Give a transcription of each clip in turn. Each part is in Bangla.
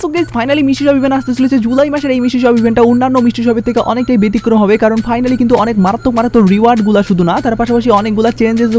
সো গাইস ফাইনালি মিষ্টি ইভেন্ট আসতে চলেছে। জুলাই মাসের এই মিষ্টি ইভেন্টটা অন্যান্য মিষ্টি থেকে অনেকটাই ব্যতিক্রম হবে। কারণ ফাইনালি কিন্তু অনেক মারাত্মক মারাত্মক শুধু না, তার পাশাপাশি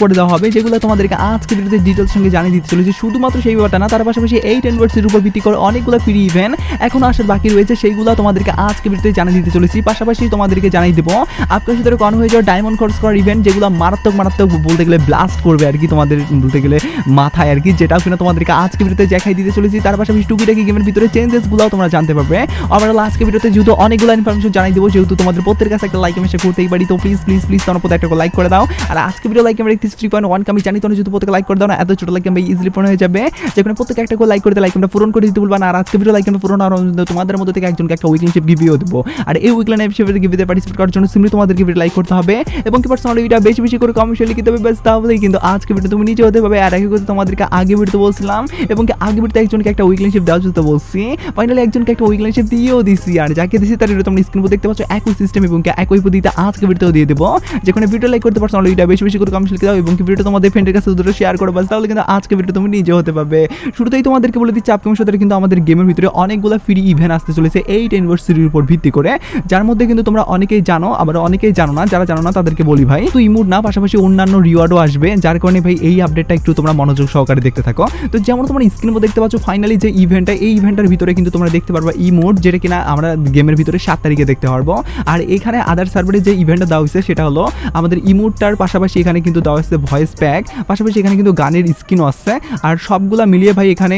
করে দেওয়া হবে, যেগুলো তোমাদেরকে আজকে ভিডিওতে ডিটেলস সঙ্গে জানিয়ে দিতে চলেছে। শুধুমাত্র সেই ব্যাপারটা না, তার পাশাপাশি এই টেনভার্সিটির উপর ভিত্তি করে অনেকগুলো ফ্রি ইভেন্ট এখন আসার বাকি রয়েছে, সেইগুলো তোমাদেরকে আজকে ভিডিওতে জানিয়ে দিতে চলেছি। পাশাপাশি তোমাদেরকে জানিয়ে দেবো, আপনার সাথে কন হয়ে যাওয়া ডায়মন্ড খরচ করার ইভেন্ট যেগুলো মারাত্মক মারাত্মক বলতে গেলে ব্লাস্ট করবে আর কি তোমাদের বলতে গেলে মাথায় আর কি, যেটাও কিনা তোমাদেরকে আজকে ভিডিওতে দেখাই দিতে চলেছি। তার পাশাপাশি টুকিটাকি গেমের ভিতরে চেঞ্জেসগুলো তোমরা জানতে পারবে। ওভারঅল আজকে ভিডিওতে যেহেতু অনেকগুলো ইনফরমেশন জানাই দেবো, যেহেতু তোমাদের প্রত্যেকের কাছে একটা লাইক আমি করতেই পারি, তো প্লিজ প্লিজ প্লিজ তোমার প্রত্যেক একটা লাইক করে দাও। আর আজকে ভিডিও লাইক আমরা থ্রি পয়েন্ট ওয়ান আমি জানি তোমরা যেহেতু প্রত্যেকে লাইক করে দাও না, এত ছোট লাইক আমরা ইজিলি পূরণ হয়ে যাবে। যেখানে প্রত্যেক একটা করে লাইক করতে লাইক আমরা পূরণ করে দিতে বলব আর আজকে ভিডিও লাইক আমরা পূরণ আর তোমাদের মধ্যে থেকে একজনকে একটা উইকলিনশিপ গিভিও দেবো। আর এই উইকলিনশিপ গিভিতে পার্টিসিপেট করার জন্য সিম্পলি তোমাদেরকে ভিডিও লাইক করতে হবে। এবং কি পার্সোনাল ভিডিও বেশি বেশি করে কমেন্টে লিখতে হবে ব্যাস তাহলেই কিন্তু আজকে ভিডিও তুমি নিজে হতে পারবে। আর একই কথা তোমাদেরকে আগে ভিডিওতে বলছিলাম, এবং কি আগে ভিডিওতে একজনকে একটা উইকলিনশিপ দেওয়ার জন্য বলছি। ফাইনালি একজনকে একটা উইকলিনশিপ দিয়েও দিছি। আর যাকে দিছি তার এটা তোমরা স্ক্রিন দেখতে পাচ্ছ, একই সিস্টেম এবং একই পদ্ধতিতে আজকে ভিডিওতেও দিয়ে দেবো। যেখানে ভিডিও লাইক করতে পারছ ভিডিও বেশি বেশি করে কমেন্ট লিখে দাও এবং ভিডিও তোমাদের ফ্রেন্ডের কাছে দুটো শেয়ার করো, বাস, তাহলে কিন্তু আজকে ভিডিও তুমি নিজে হতে পারবে। শুরুতেই তোমাদেরকে বলে দিচ্ছি আপকামিং সাথে কিন্তু আমাদের গেমের ভিতরে অনেকগুলো ফ্রি ইভেন্ট আসতে চলেছে এই ইউনিভার্সিটির উপর ভিত্তি করে। যার মধ্যে কিন্তু তোমরা অনেকেই জানো, আবার অনেকেই জানো না, যারা জানো না তাদেরকে বলি ভাই। তো ইমুড না, পাশাপাশি অন্যান্য রিওয়ার্ডও আসবে, যার কারণে ভাই এই আপডেটটা একটু তোমরা মনোযোগ সহকারে দেখতে থাকো। তো যেমন তোমরা স্ক্রিনে দেখতে পাচ্ছ ফাইনালি যে ইভেন্টটা এই ইভেন্টের ভিতরে কিন্তু তোমরা দেখতে পারবা ইমোড যেটা কিনা আমরা গেমের ভিতরে সাত তারিখে দেখতে পারব। আর এখানে আদার সার্ভারে যে ইভেন্টটা দেওয়া হয়েছে সেটা হলো আমাদের ইমোটটার পাশাপাশি এখানে কিন্তু দেওয়া হয়েছে ভয়েস প্যাক পাশাপাশি এখানে কিন্তু গানের স্ক্রিনও আসছে আর সবগুলা মিলিয়ে ভাই এখানে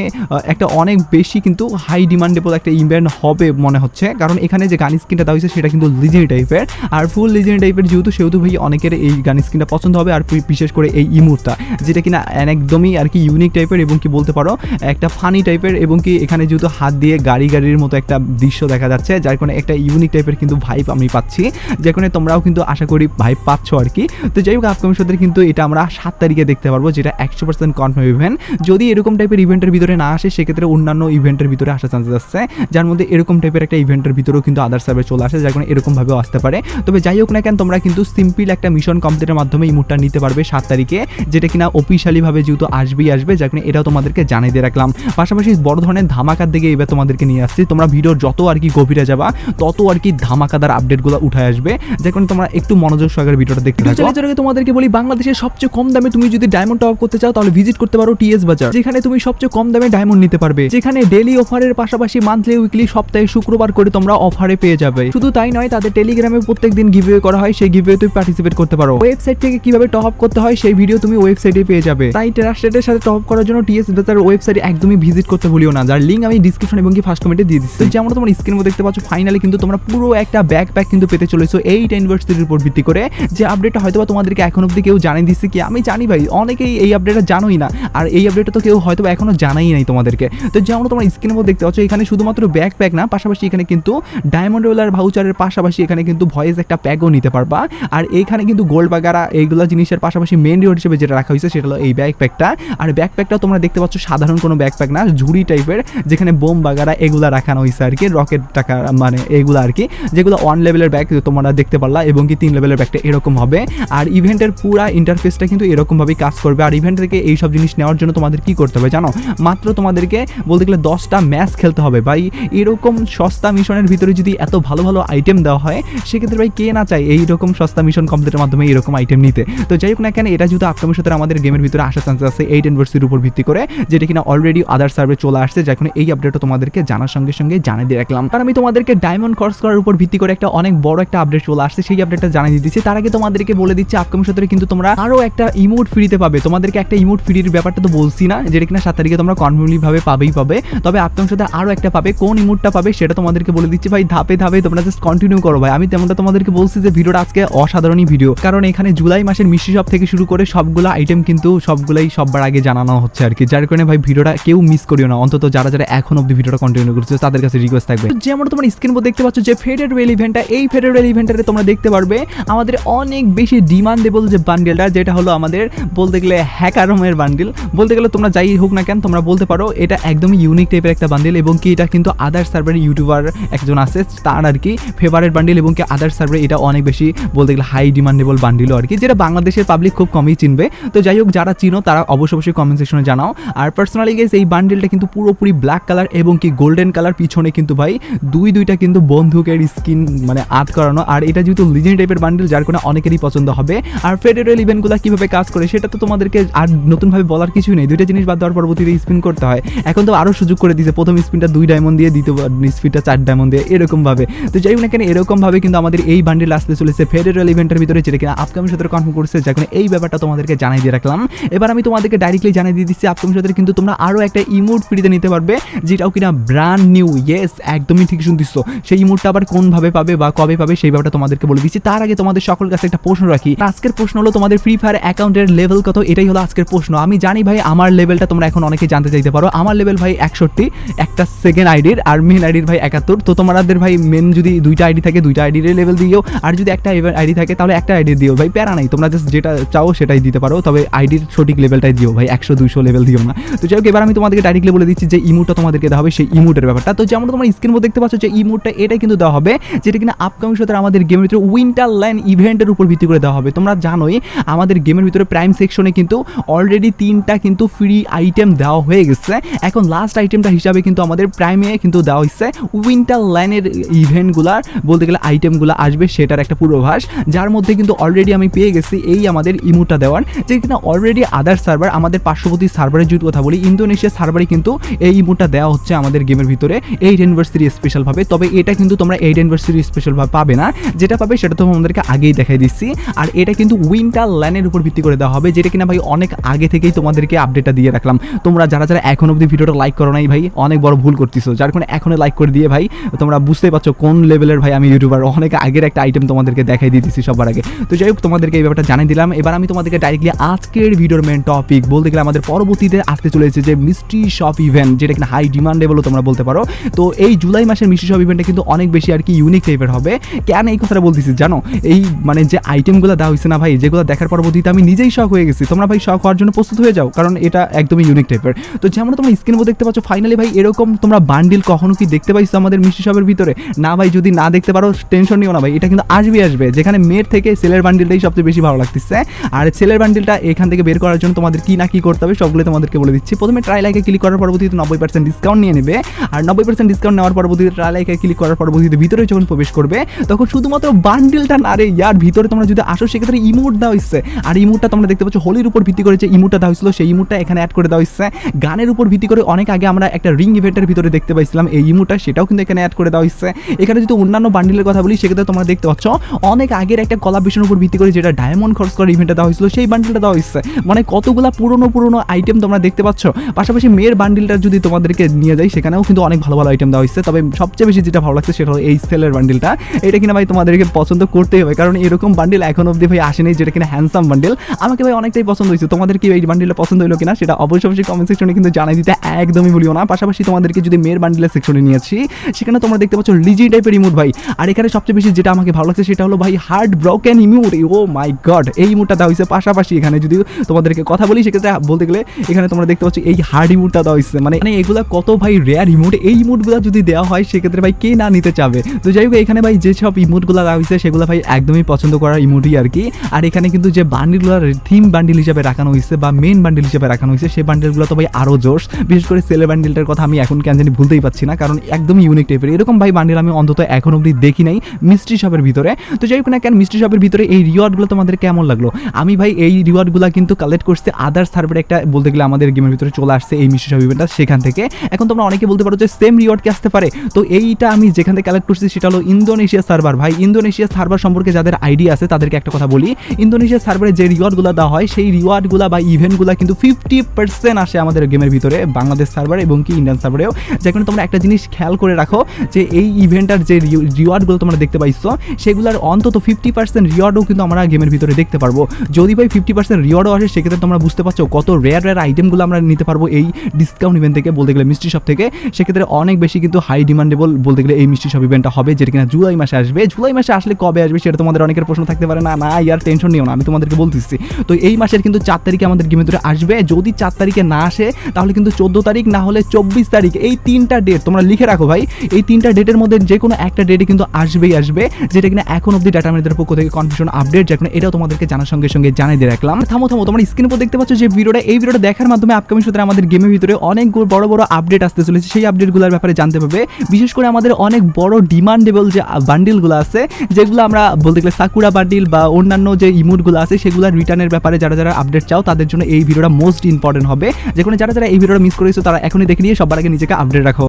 একটা অনেক বেশি কিন্তু হাই ডিমান্ডেবল একটা ইভেন্ট হবে মনে হচ্ছে। কারণ এখানে যে গান স্ক্রিনটা দেওয়া হয়েছে সেটা কিন্তু লিজেন্ড টাইপের আর ফুল লিজেন্ড টাইপের যেহেতু, সেহেতু ভাই অনেকের এই গান স্ক্রিনটা পছন্দ হবে। আর বিশেষ করে এই ইমোটটা যেটা কিনা একদমই আর কি ইউনিক টাইপের এবং কি বলতে পারো, একটা ফানি টাইপের এবং কি এখানে যেহেতু হাত দিয়ে গাড়ি গাড়ির মতো একটা দৃশ্য দেখা যাচ্ছে, যার কারণে একটা ইউনিক টাইপের কিন্তু ভাইব আমি পাচ্ছি যে তোমরাও কিন্তু আশা করি ভাইব পাচ্ছ আর কি। তো যাই হোক আপকামিং সাথে কিন্তু এটা আমরা সাত তারিখে দেখতে পারব, যেটা একশো পার্সেন্ট কনফার্ম ইভেন্ট যদি এরকম টাইপের ইভেন্টের ভিতরে না আসে, সেক্ষেত্রে অন্যান্য ইভেন্টের ভিতরে আসার চান্সেস আছে, যার মধ্যে এরকম টাইপের একটা ইভেন্টের ভিতরেও কিন্তু আদার সার্ভে চলে আসে, যার কারণে এরকমভাবেও আসতে পারে। তবে যাই হোক না কেন, তোমরা কিন্তু সিম্পল একটা মিশন কমপ্লিটের মাধ্যমে ইমোটটা নিতে পারবে সাত তারিখে, যেটা কিনা অফিসিয়ালিভাবে যেহেতু আসবেই আসবে, যার কারণে এটাও তোমাদেরকে জানিয়ে দিয়ে রাখলাম। পাশাপাশি বড় ধরনের ধামাকার দিকে এবার তোমাদেরকে নিয়ে আসছি। তোমরা ভিডিওর যত আর কি গভীরে যাবা তত আর কি ধামাকাদার আপডেটগুলো উঠে আসবে। যার কারণে তোমরা একটু মনোযোগ সহকারে ভিডিওটা দেখতে থাকো। যাওয়ার তোমাদেরকে বলি বাংলাদেশের সবচেয়ে কম দামে তুমি যদি ডায়মন্ড টপ করতে চাও তাহলে ভিজিট করতে পারো টিএস বাজার যেখানে তুমি সবচেয়ে কম দামে ডায়মন্ড নিতে পারবে। যেখানে ডেলি অফারের পাশাপাশি মান্থলি উইকলি সপ্তাহে শুক্রবার করে তোমরা অফারে পেয়ে যাবে। শুধু তাই নয় তাদের টেলিগ্রামে প্রত্যেক দিন গিভওয়ে করা হয় সেই গিভওয়ে তুমি পার্টিসিপেট করতে পারো। ওয়েবসাইট থেকে কীভাবে টপ আপ করতে হয় সেই ভিডিও তুমি ওয়েবসাইটে পেয়ে যাবে। তাই ট্রাস্টেডের সাথে টপ করার জন্য টিএস বাজার ওয়েবসাইটে একদমই ভিজিট করতে ভুলিও না। যার লিঙ্ক আমি ডিসক্রিপশন এবং কি ফার্স্ট কমেন্টে দিয়ে দিচ্ছি। তো যেমন তোমার স্ক্রিনে দেখতে পাচ্ছ ফাইনালি কিন্তু তোমরা পুরো একটা ব্যাক প্যাক কিন্তু পেতে চলেছো এই ইউনিভার্সিটির উপর ভিত্তি করে। যে আপডেটটা হয়তোবা তোমাদেরকে এখন অব্দি কেউ জানিয়ে দিচ্ছে কি? আমি জানি ভাই অনেকেই এই আপডেটটা জানোই না। আর এই আপডেটটা তো কেউ হয়তো বা এখনও জানাই নাই তোমাদেরকে। তো যেমন তোমার স্ক্রিনের মধ্যে দেখতে পাচ্ছ এখানে শুধুমাত্র ব্যাক প্যাক না পাশাপাশি এখানে কিন্তু ডায়মন্ড রোলার ভাউচারের পাশাপাশি এখানে কিন্তু ভয়েস একটা প্যাকও নিতে পারবা। আর এইখানে কিন্তু গোল্ড বাগারা এইগুলো জিনিসের পাশাপাশি মেন রিওয়ার্ড হিসেবে যেটা রাখা হয়েছে সেটা হলো এই ব্যাক প্যাকটা আর ব্যাক প্যাকটা তোমরা দেখতে পাচ্ছ সাধারণ কোনো ব্যাক প্যাক না ঝুড়ি টাইপের যেখানে বোম বাগারা এগুলা রাখানো হয়েছে আর কি রকেট টাকা মানে এগুলো আর কি, যেগুলো ওয়ান লেভেলের ব্যাগ তোমরা দেখতে পারলা এবং কি তিন লেভেলের ব্যাগটা এরকম হবে। আর ইভেন্টের পুরা ইন্টারফেসটা কিন্তু এরকমভাবেই কাজ করবে। আর ইভেন্ট থেকে এই সব জিনিস নেওয়ার জন্য তোমাদের কি করতে হবে জানো? মাত্র তোমাদেরকে বলতে গেলে দশটা ম্যাচ খেলতে হবে। ভাই, এরকম সস্তা মিশনের ভিতরে যদি এত ভালো ভালো আইটেম দেওয়া হয়, সেক্ষেত্রে ভাই কে না চায় এইরকম সস্তা মিশন কমপ্লিটের মাধ্যমে এরকম আইটেম নিতে? তো যাই হোক না কেন, এটা যেহেতু আপকামিং সাথে আমাদের গেমের ভিতরে আসার চান্স আছে এইট ইউনিভার্সিটির উপর ভিত্তি করে, যেটা কিনা অলরেডি আদার সার্ভে চলে আসছে যখন এই আপডেটটা তোমাদেরকে জানার সঙ্গে সঙ্গে জানিয়ে দিয়ে রাখলাম। কারণ আমি তোমাদেরকে ডায়মন্ড কর্স করার উপর ভিত্তি করে একটা অনেক বড় একটা আপডেট চলে আসছে, সেই আপডেটটা জানিয়ে দিচ্ছি। তার আগে তোমাদেরকে বলে দিচ্ছি আপকামিং সাথে কিন্তু তোমরা আরও একটা ইমোট ফ্রিতে পাবে। তোমাদেরকে একটা ইমোট ফ্রির ব্যাপারটা তো বলছি না, যেটা কিনা সাত তারিখে তোমরা কনফার্মলি ভাবে পাবেই পাবে। তবে আপকামিং সাথে আরও একটা পাবে। কোন ইমোটটা পাবে সেটা তোমাদেরকে বলে দিচ্ছি ভাই, ধাপে ধাপে তোমরা জাস্ট কন্টিনিউ করো ভাই। আমি তেমনটা তোমাদেরকে বলছি যে ভিডিওটা আজকে অসাধারণই ভিডিও কারণ এখানে জুলাই মাসের মিষ্টি শপ থেকে শুরু করে সবগুলো আইটেম কিন্তু সবগুলাই সববার আগে জানানো হচ্ছে আর কি। যার কারণে ভাই, ভিডিওটা কেউ মিস করিও না। অন্তত যারা যারা এখন অব্দি ভিডিওটা কন্টিনিউ করছে তাদের কাছে রিকোয়েস্ট থাকবে। যেমন তোমার স্ক্রিন দেখতে পাচ্ছ যে ফেডেড রেল ইভেন্টটা এই ফেডেড রেল ইভেন্টে তোমরা দেখতে পারবে আমাদের অনেক বেশি ডিমান্ডেবল যে বান্ডেলটা যেটা হলো আমাদের বলতে গেলে হ্যাকারমের বান্ডেল বলতে গেলে তোমরা যাই হোক না কেন, তোমরা বলতে পারো, এটা একদমই ইউনিক টাইপের একটা বান্ডেল এবং কি এটা কিন্তু আদার সার্ভারের ইউটিউবার একজন আছে, তার আর কি ফেভারেট বান্ডেল এবং কি আদার সার্ভারে এটা অনেক বেশি বলতে গেলে হাই ডিমান্ডেবল বান্ডিলও আর কি, যেটা বাংলাদেশের পাবলিক খুব কমই চিনবে। তো যাই হোক, যারা চিনো তারা অবশ্যই অবশ্যই কমেন্ট সেকশনে জানাও। আর পার্সোনালি গেস এই বান্ডেলটা কিন্তু পুরোপুরি ব্ল্যাক কালার কালার এবং কি গোল্ডেন কালার পিছনে কিন্তু ভাই দুই দুইটা কিন্তু বন্দুকের স্কিন মানে আর্ট করানো। আর এটা যেহেতু লিজেন্ড টাইপের বান্ডেল যার কোনো অনেকেরই পছন্দ হবে। আর ফেডারেল ইভেন্টগুলো কীভাবে কাজ করে, সেটা তো তোমাদেরকে আর নতুনভাবে বলার কিছুই নেই। দুইটা জিনিস বাদ দেওয়ার পরবর্তীতে স্পিন করতে হয়। এখন তো আরও সুযোগ করে দিয়েছে। প্রথম স্পিনটা দুই ডায়মন্ড দিয়ে, দ্বিতীয় স্পিনটা চার ডায়মন্ড দিয়ে, এরকমভাবে। তো যাই হোক না কেন, এরকমভাবে কিন্তু আমাদের এই বান্ডেল আসতে চলেছে ফেডারেল ইভেন্টের ভিতরে, যেটা কিনা আপকামিং সাথে কনফার্ম করছে যখন এই ব্যাপারটা তোমাদেরকে জানাই দিয়ে রাখলাম। এবার আমি তোমাদেরকে ডাইরেক্টলি জানিয়ে দিয়ে দিচ্ছি আপকামিং সাথে কিন্তু তোমরা আরও একটা ইমোট ফ্রিতে নিতে পারবে যেটাও কিনা ব্র্যান্ড নিউ ইয়েস একদমই ঠিক শুনতিস সেই ইমোটটা আবার কোনভাবে পাবে বা কবে পাবে সেই ব্যাপারটা তোমাদেরকে বলে দিচ্ছি। তার আগে তোমাদের সকল কাছে একটা প্রশ্ন রাখি। আজকের প্রশ্ন হলো তোমাদের ফ্রি ফায়ার অ্যাকাউন্টের লেভেল কত? এটাই হলো আজকের প্রশ্ন। আমি জানি ভাই আমার লেভেলটা তোমরা এখন অনেকে জানতে চাইতে পারো। আমার লেভেল ভাই একষট্টি, একটা সেকেন্ড আইডির আর মেন আইডির ভাই একাত্তর। তো তোমাদের ভাই মেন যদি দুইটা আইডি থাকে, দুইটা আইডির লেভেল দিও আর যদি একটা আইডি থাকে, তাহলে একটা আইডি দিও ভাই প্যারা নাই, তোমরা জাস্ট যেটা চাও সেটাই দিতে পারো। তবে আইডির সঠিক লেভেলটাই দিও ভাই। একশো, দুইশো লেভেল দিও না। তো যাই হোক, এবার আমি তোমাদেরকে ডাইরেক্টলি বলে দিচ্ছি যে ইমোটটা তোমাদেরকে দেওয়া হবে সেই ইমোটের ব্যাপারটা। তো যেমন তোমার স্ক্রিন মধ্যে দেখতে পাচ্ছ যে ইমোটটা এটাই কিন্তু দেওয়া হবে, যেটা কিনা আপকামিং সাথে আমাদের গেমের ভিতরে উইন্টার লাইন ইভেন্টের উপর ভিত্তি করে দেওয়া হবে। তোমরা জানোই, আমাদের গেমের ভিতরে প্রাইম সেকশনে কিন্তু অলরেডি তিনটা কিন্তু ফ্রি আইটেম দেওয়া হয়ে গেছে। এখন লাস্ট আইটেমটা হিসাবে কিন্তু আমাদের প্রাইমে কিন্তু দেওয়া হচ্ছে উইন্টার লাইনের ইভেন্টগুলার বলতে গেলে আইটেমগুলো আসবে সেটার একটা পূর্বাভাস। যার মধ্যে কিন্তু অলরেডি আমি পেয়ে গেছি এই আমাদের ইমোটা দেওয়ার। যে কিনা অলরেডি আদার সার্ভার আমাদের পার্শ্ববর্তী সার্ভারের যদি কথা বলি ইন্দোনেশিয়া সার্ভারে কিন্তু এই ইমোটা দেওয়া হচ্ছে আমাদের গেমের ভিতরে এইট অ্যানিভার্সারি স্পেশালভাবে তবে এটা কিন্তু তোমরা এইট অ্যানিভার্সারি স্পেশালভাবে পাবে না। যেটা পাবে সেটা তো আমাদেরকে আগেই দেখাই দিচ্ছি। আর এটা কিন্তু উইন্টার ল্যানের উপর ভিত্তি করে দেওয়া হবে, যেটা কিনা ভাই অনেক আগে থেকেই তোমাদেরকে আপডেটটা দিয়ে রাখলাম। তোমরা যারা যারা এখন অবধি ভিডিওটা লাইক করো নাই ভাই, অনেক বড় ভুল করতেছো। যার কারণে এখনও লাইক করে দিয়ে ভাই, তোমরা বুঝতেই পারছ কোন লেভেলের ভাই আমি ইউটিউবার অনেক আগের একটা আইটেম তোমাদেরকে দেখাই দিতেছি সবার আগে। তো যাই হোক, তোমাদেরকে এই ব্যাপারটা জানিয়ে দিলাম। এবার আমি তোমাদেরকে ডাইরেক্টলি আজকের ভিডিওর মেন টপিক বলতে গেলে আমাদের পরবর্তীতে আসতে চলেছে যে মিস্ট্রি শপ ইভেন্ট যেটা কিনা হাই ডিমান্ডেবলও তোমরা বলতে পারো। তো এই জুলাই মাসের মিষ্টি শপ ইভেন্টটা কিন্তু অনেক বেশি আর কি ইউনিক টাইপের হবে। কেন এই কথাটা বলতেছি জানো? এই মানে যে আইটেমগুলো দেওয়া হয়েছে না ভাই, যেগুলো দেখার পরবর্তীতে আমি নিজেই শখ হয়ে গেছি। তোমরা ভাই শখ হওয়ার জন্য প্রস্তুত হয়ে যাও, কারণ এটা একদমই ইউনিক টাইপের তো যেমন তোমরা স্ক্রিন দেখতে পাচ্ছ ফাইনালি ভাই এরকম তোমরা বান্ডিল কখনো কি দেখতে পাইছো আমাদের মিষ্টি শপের ভিতরে? না ভাই, যদি না দেখতে পারো টেনশন নিও না ভাই, এটা কিন্তু আসবে আসবে। যেখানে মেয়ের থেকে সেলের বান্ডিলটাই সবচেয়ে বেশি ভালো লাগতেছে। আর সেলের বান্ডিলটা এখান থেকে বের করার জন্য তোমাদের কি না কি করতে হবে সবগুলো তোমাদেরকে বলে দিচ্ছি। প্রথমে ট্রাই লাইকে ক্লিক করার পরবর্তীতে নব্বই পার্সেন্ট ডিসকাউন্ট নিয়ে নেবে। আর নব্বই পার্সেন্ট ডিসকাউন্ট নেওয়ার পরবর্তীতে ট্রাই লাইকে ক্লিক করার পরবর্তীতে ভিতরে যখন প্রবেশ করবে, তখন শুধুমাত্র বান্ডিলটা না রে ইয়ার, ভিতরে তোমরা যদি আসো, সেক্ষেত্রে ইমোট দেওয়া হচ্ছে আর ইমোটটা তোমরা দেখতে পাচ্ছ হোলির উপর ভিত্তি করে যে ইমোটটা দেওয়া হয়েছিল, সেই ইমোটটা এখানে অ্যাড করে দেওয়া হচ্ছে গানের উপর ভিত্তি করে অনেক আগে আমরা একটা রিং ইভেন্টের ভিতরে দেখতে পাইছিলাম, এই ইমোটটা সেটাও কিন্তু এখানে অ্যাড করে দেওয়া হচ্ছে এখানে যদি অন্যান্য বান্ডিলের কথা বলি, সেক্ষেত্রে তোমরা দেখতে পাচ্ছ, অনেক আগের একটা কলাবেশনের উপর ভিত্তি করে যেটা ডায়মন্ড খরচ করার ইভেন্টটা দেওয়া হয়েছিল, সেই বান্ডিলটা দেওয়া হচ্ছে মানে কতগুলা পুরনো পুরনো আইটেম তোমরা দেখতে পাচ্ছ। পাশাপাশি মেয়ের বান্ডিলটা যদি তোমাদেরকে নিয়ে যাই, সেখানেও কিন্তু অনেক ভালো ভালো আইটেম দেওয়া হয়েছে। তবে সবচেয়ে বেশি যেটা ভালো লাগছে সেটা হলো এই সেলের বান্ডিলটা এটা কিনা ভাই তোমাদেরকে পছন্দ করতেই হবে, কারণ এরকম বান্ডিল এখন অবধি ভাই আসেনি যেটা কিনা হ্যান্ডসাম বান্ডিল আমাকে ভাই অনেকটাই পছন্দ হয়েছে। তোমাদের কি এই বান্ডিলটা পছন্দ হলো কিনা সেটা অবশ্যই অবশ্যই কমেন্ট সেকশনে কিন্তু জানাই দিতে একদমই ভুলিও না। পাশাপাশি তোমাদেরকে যদি মেয়ের বান্ডিলের সেকশনে নিয়ে আসি, সেখানে তোমরা দেখতে পাচ্ছ লিজি টাইপের ইমোট ভাই। আর এখানে সবচেয়ে বেশি যেটা আমাকে ভালো লাগছে সেটা হলো ভাই hard broken emote oh my god এই ইমোটটা দেওয়া হয়েছে পাশাপাশি এখানে। যদি তোমাদেরকে কথা বলি, সেক্ষেত্রে বলতে গেলে এখানে তোমরা দেখতে পাচ্ছ এই হার্ড ইমোটটা দেওয়া হয়েছে। মানে মানে এগুলা কত ভাই রেয়ার ইমোট এই ইমোটগুলো যদি দেওয়া হয়, সেক্ষেত্রে ভাই কে না নিতে চাবে? তো যাই হোক, এখানে ভাই যেসব ইমোটগুলো দেওয়া হয়েছে, সেগুলো ভাই একদমই পছন্দ করার ইমোটই আর কি। আর এখানে কিন্তু যে বান্ডিলগুলো থিম বান্ডিল হিসাবে রাখানো হয়েছে বা মেন বান্ডিল হিসাবে রাখানো হয়েছে, সেই বান্ডিলগুলো তো ভাই আরও জোশ। বিশেষ করে সেলে বান্ডিলটার কথা আমি এখন কেন জানি ভুলতেই পারছি না, কারণ একদমই ইউনিক টাইপের এরকম ভাই বান্ডিল আমি অন্তত এখন অবধি দেখি নাই মিস্ট্রি শপের ভিতরে। তো যাই হোক না কেন মিস্ট্রি শপের ভিতরে এই রিওয়ার্ডগুলো তোমাদের কেমন লাগল? আমি ভাই এই রিওয়ার্ডগুলো কিন্তু কালেক্ট করছি আদার্স সার্ভারে একটা বলতে গেলে আমাদের গেমের ভিতরে চলে আসছে এই মিস্ট্রি শপ ইভেন্টটা সেখান থেকে। এখন তোমরা অনেকে বলতে পারো যে সেম রিওয়ার্ড কি আসতে পারে। তো এইটা আমি যেখান থেকে কালেক্ট করছি সেটা হলো ইন্দোনেশিয়া সার্ভার ভাই, ইন্দোনেশিয়া সার্ভার সম্পর্কে যাদের আইডিয়া আছে, তাদেরকে একটা কথা বলি। ইন্দোনেশিয়া সার্ভারে যে রিওয়ার্ডগুলো দেওয়া হয়, সেই রিওয়ার্ডগুলো বা ইভেন্টগুলো কিন্তু ফিফটি পার্সেন্ট আসে আমাদের গেমের ভিতরে, বাংলাদেশ সার্ভার এবং কি ইন্ডিয়ান সার্ভারেও যেখানে তোমরা একটা জিনিস খেয়াল করে রাখো যে এই ইভেন্টার যে রিওয়ার্ডগুলো তোমরা দেখতে পাইছো, সেগুলোর অন্তত ফিফটি পার্সেন্ট রিওয়ার্ডও কিন্তু আমরা গেমের ভিতরে দেখতে পারব। যদি ভাই ফিফটি পার্সেন্ট রিওয়ার্ডও আসে, সেক্ষেত্রে তোমরা বুঝতে পারছ কত রেয়ার রেয়ার আইটেমগুলো আমরা নিতে পারব এই ডিসকাউন্ট ইভেন্ট থেকে। বলতে গেলে মিষ্টি শপ থেকে, সেক্ষেত্রে অনেক বেশি কিন্তু হাই ডিমান্ডেবল বলতে গেলে এই মিষ্টি শপ ইভেন্টটা হবে, যেটা কিনা জুলাই মাসে আসবে। জুলাই মাসে আসলে কবে আসবে সেটা তোমাদের অনেকের প্রশ্ন থাকতে পারে। না না ইয়ার টেনশন নিও না, আমি তোমাদেরকে বলতেছি। তো এই মাসের কিন্তু চার তারিখে আমাদের গেমের ভিতরে আসবে। যদি চার তারিখে না আসে, তাহলে কিন্তু চোদ্দ তারিখ, না হলে চব্বিশ তারিখ। এই তিনটা ডেট তোমরা লিখে রাখো ভাই, এই তিনটা ডেটের মধ্যে যে কোনো একটা ডেটে কিন্তু আসবেই আসবে, যেটা কিনা এখন অব্দি ডাটা ম্যানেজারের পক্ষ থেকে কনফিউশন আপডেট যেখানে এটাও তোমাদেরকে জানার সঙ্গে সঙ্গে জানিয়ে দিয়ে রাখলাম। থামো থামো, তোমরা স্ক্রিন উপর দেখতে পাচ্ছ যে ভিডিওটা এই ভিডিওটা দেখার মাধ্যমে আপকামিং সূত্রে আমাদের গেমের ভিতরে অনেক বড় বড় আপডেট আপডেট আসতে চলেছে, সেই আপডেটগুলোর ব্যাপারে জানতে পারবে। বিশেষ করে আমাদের অনেক বড় ডিমান্ডেবল যে বান্ডিলগুলো আছে, যেগুলো আমরা বলতে গেলে সাকুরা বান্ডিল বা অন্যান্য যে ইমোটগুলো আছে, সেগুলোর রিটার্নের ব্যাপারে যারা যারা আপডেট চাও, তাদের জন্য এই ভিডিওটা মোস্ট ইম্পর্টেন্ট হবে। যেখানে যারা যারা এই ভিডিওটা মিস করেছ, তারা এখনই দেখে নিয়ে সবার আগে নিজেকে আপডেট রাখো।